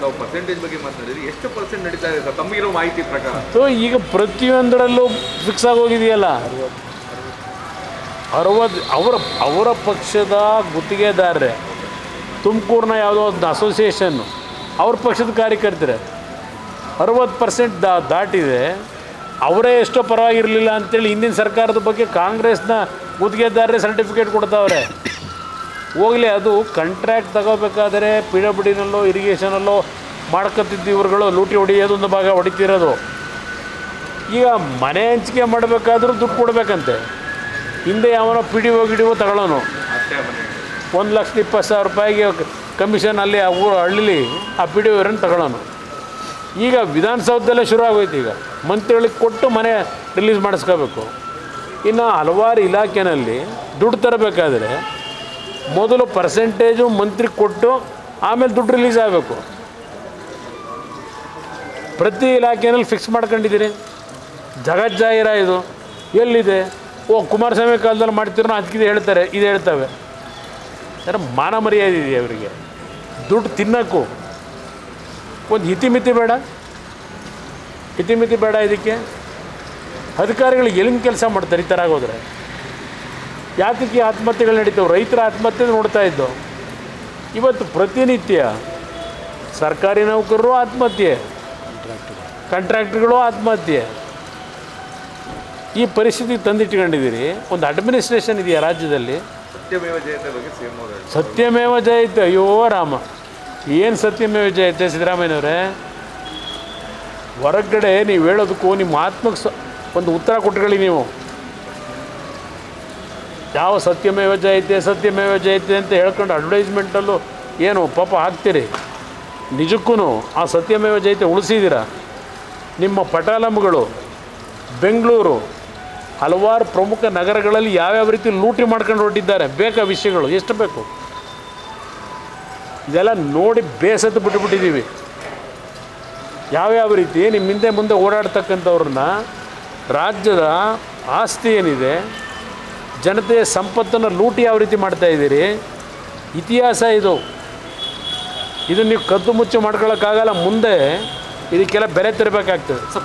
ತಾವು ಪರ್ಸೆಂಟೇಜ್ ಬಗ್ಗೆ ಮಾತನಾಡಿದ್ರಿ, ಎಷ್ಟು ಪರ್ಸೆಂಟ್ ನಡೀತಾ ಇದೆ ಸರ್? ಮಾಹಿತಿ ಪ್ರಕಾರ. ಸೊ, ಈಗ ಪ್ರತಿಯೊಂದರಲ್ಲೂ ಫಿಕ್ಸ್ ಆಗೋಗಿದೆಯಲ್ಲ? ಅರವತ್ತು ಅವರ ಅವರ ಪಕ್ಷದ ಗುತ್ತಿಗೆದಾರರೇ, ತುಮಕೂರಿನ ಯಾವುದೋ ಒಂದು ಅಸೋಸಿಯೇಷನ್ನು ಅವ್ರ ಪಕ್ಷದ ಕಾರ್ಯಕರ್ತರೆ ಅರವತ್ತು ಪರ್ಸೆಂಟ್ ದಾ, ದಾಟಿದೆ. ಅವರೇ ಎಷ್ಟೋ ಪರವಾಗಿರಲಿಲ್ಲ ಅಂತೇಳಿ ಹಿಂದಿನ ಸರ್ಕಾರದ ಬಗ್ಗೆ ಕಾಂಗ್ರೆಸ್ನ ಗುತ್ತಿಗೆದಾರರೇ ಸರ್ಟಿಫಿಕೇಟ್ ಕೊಡ್ತಾವ್ರೆ. ಹೋಗಲಿ ಅದು ಕಂಟ್ರ್ಯಾಕ್ಟ್ ತಗೋಬೇಕಾದರೆ ಪಿ ಡಬ್ಲ್ಯೂ ಡಿನಲ್ಲೋ ಇರಿಗೇಷನಲ್ಲೋ ಮಾಡ್ಕೊತಿದ್ದ ಇವ್ರುಗಳು. ಲೂಟಿ ಹೊಡಿಯೋದೊಂದು ಭಾಗ ಹೊಡಿತಿರೋದು. ಈಗ ಮನೆ ಹಂಚಿಕೆ ಮಾಡಬೇಕಾದ್ರೂ ದುಡ್ಡು ಕೊಡಬೇಕಂತೆ. ಹಿಂದೆ ಯಾವನೋ ಪಿ ಡಿ ಒ ಗಿ ಡಿ ಒ ತಗೊಳ್ಳೋನು ಒಂದು ಲಕ್ಷದ ಇಪ್ಪತ್ತು ಸಾವಿರ ರೂಪಾಯಿಗೆ ಕಮಿಷನ್ ಅಲ್ಲಿ ಆ ಊರು ಹಳ್ಳಿಲಿ ಆ ಪಿ ಡಿ ಇವರನ್ನು ತಗೊಳ್ಳೋನು. ಈಗ ವಿಧಾನಸೌಧದಲ್ಲೇ ಶುರು ಆಗೋಯ್ತು ಈಗ. ಮಂತ್ರಿಗಳಿಗೆ ಕೊಟ್ಟು ಮನೆ ರಿಲೀಸ್ ಮಾಡಿಸ್ಕೋಬೇಕು. ಇನ್ನು ಹಲವಾರು ಇಲಾಖೆಯಲ್ಲಿ ದುಡ್ಡು ತರಬೇಕಾದ್ರೆ ಮೊದಲು ಪರ್ಸೆಂಟೇಜು ಮಂತ್ರಿ ಕೊಟ್ಟು ಆಮೇಲೆ ದುಡ್ಡು ರಿಲೀಸ್ ಆಗಬೇಕು. ಪ್ರತಿ ಇಲಾಖೆಯಲ್ಲಿ ಫಿಕ್ಸ್ ಮಾಡ್ಕೊಂಡಿದ್ದೀರಿ ಜಗಜ್ಜಾಹಿರ ಇದು. ಎಲ್ಲಿದೆ? ಓ, ಕುಮಾರಸ್ವಾಮಿ ಕಾಲದಲ್ಲಿ ಮಾಡ್ತಿರೋ ಅದಕ್ಕಿದೆ ಹೇಳ್ತಾರೆ, ಇದು ಹೇಳ್ತವೆ. ಯಾರ ಮಾನ ಮರ್ಯಾದೆ ಇದೆ ಅವರಿಗೆ ದುಡ್ಡು ತಿನ್ನೋಕ್ಕೂ ಒಂದು ಹಿತಿಮಿತಿ ಬೇಡ. ಹಿತಿಮಿತಿ ಬೇಡ ಇದಕ್ಕೆ. ಅಧಿಕಾರಿಗಳು ಎಲ್ಲಿಂದ ಕೆಲಸ ಮಾಡ್ತಾರೆ ಈ ಥರ ಆಗೋದ್ರೆ? ಯಾತಕ್ಕೆ ಆತ್ಮಹತ್ಯೆಗಳು ನಡೀತಾವೆ? ರೈತರ ಆತ್ಮಹತ್ಯೆ ನೋಡ್ತಾ ಇದ್ದವು ಇವತ್ತು ಪ್ರತಿನಿತ್ಯ ಸರ್ಕಾರಿ ನೌಕರರು ಆತ್ಮಹತ್ಯೆ ಕಾಂಟ್ರಾಕ್ಟ್ರ್ಗಳು ಆತ್ಮಹತ್ಯೆ. ಈ ಪರಿಸ್ಥಿತಿ ತಂದಿಟ್ಕೊಂಡಿದ್ದೀರಿ. ಒಂದು ಅಡ್ಮಿನಿಸ್ಟ್ರೇಷನ್ ಇದೆಯಾ ರಾಜ್ಯದಲ್ಲಿ? ಸತ್ಯಮೇವ ಜಯತೆ ಬಗ್ಗೆ ಸತ್ಯಮೇವ ಜಯತೆ. ಅಯ್ಯೋ ರಾಮ. ಏನು ಸತ್ಯಮೇವ ಜಯತೆ ಸಿದ್ದರಾಮಯ್ಯನವರೇ? ಹೊರಗಡೆ ನೀವು ಹೇಳೋದಕ್ಕೂ ನಿಮ್ಮ ಆತ್ಮಕ್ಕೆ ಸ ಒಂದು ಉತ್ತರ ಕೊಟ್ಕೊಳ್ಳಿ ನೀವು. ಯಾವ ಸತ್ಯಮೇವ ಜಯತೆ ಸತ್ಯಮೇವ ಜಯತೆ ಅಂತ ಹೇಳ್ಕೊಂಡು ಅಡ್ವರ್ಟೈಸ್ಮೆಂಟಲ್ಲೂ ಏನು ಪಾಪ ಹಾಕ್ತೀರಿ? ನಿಜಕ್ಕೂ ಆ ಸತ್ಯಮೇವ ಜಯತೆ ಉಳಿಸಿದ್ದೀರಾ ನಿಮ್ಮ ಪಟಾಲಂಗಳು, ಬೆಂಗಳೂರು, ಹಲವಾರು ಪ್ರಮುಖ ನಗರಗಳಲ್ಲಿ ಯಾವ್ಯಾವ ರೀತಿ ಲೂಟಿ ಮಾಡ್ಕೊಂಡು ಹೊರಟಿದ್ದಾರೆ? ಬೇಕಾ ವಿಷಯಗಳು? ಎಷ್ಟು ಬೇಕು? ಇದೆಲ್ಲ ನೋಡಿ ಬೇಸತ್ತು ಬಿಟ್ಟುಬಿಟ್ಟಿದ್ದೀವಿ ಯಾವ್ಯಾವ ರೀತಿ? ನಿಮ್ಮ ಹಿಂದೆ ಮುಂದೆ ಓಡಾಡ್ತಕ್ಕಂಥವ್ರನ್ನ ರಾಜ್ಯದ ಆಸ್ತಿ ಏನಿದೆ? ಜನತೆಯ ಸಂಪತ್ತನ್ನು ಲೂಟಿ ಯಾವ ರೀತಿ ಮಾಡ್ತಾ ಇದ್ದೀರಿ? ಇತಿಹಾಸ ಇದು. ಇದನ್ನು ನೀವು ಕದ್ದು ಮುಚ್ಚು ಮಾಡ್ಕೊಳ್ಳೋಕ್ಕಾಗಲ್ಲ ಮುಂದೆ ಇದಕ್ಕೆಲ್ಲ ಬೆಲೆ ತೆರಬೇಕಾಗ್ತದೆ.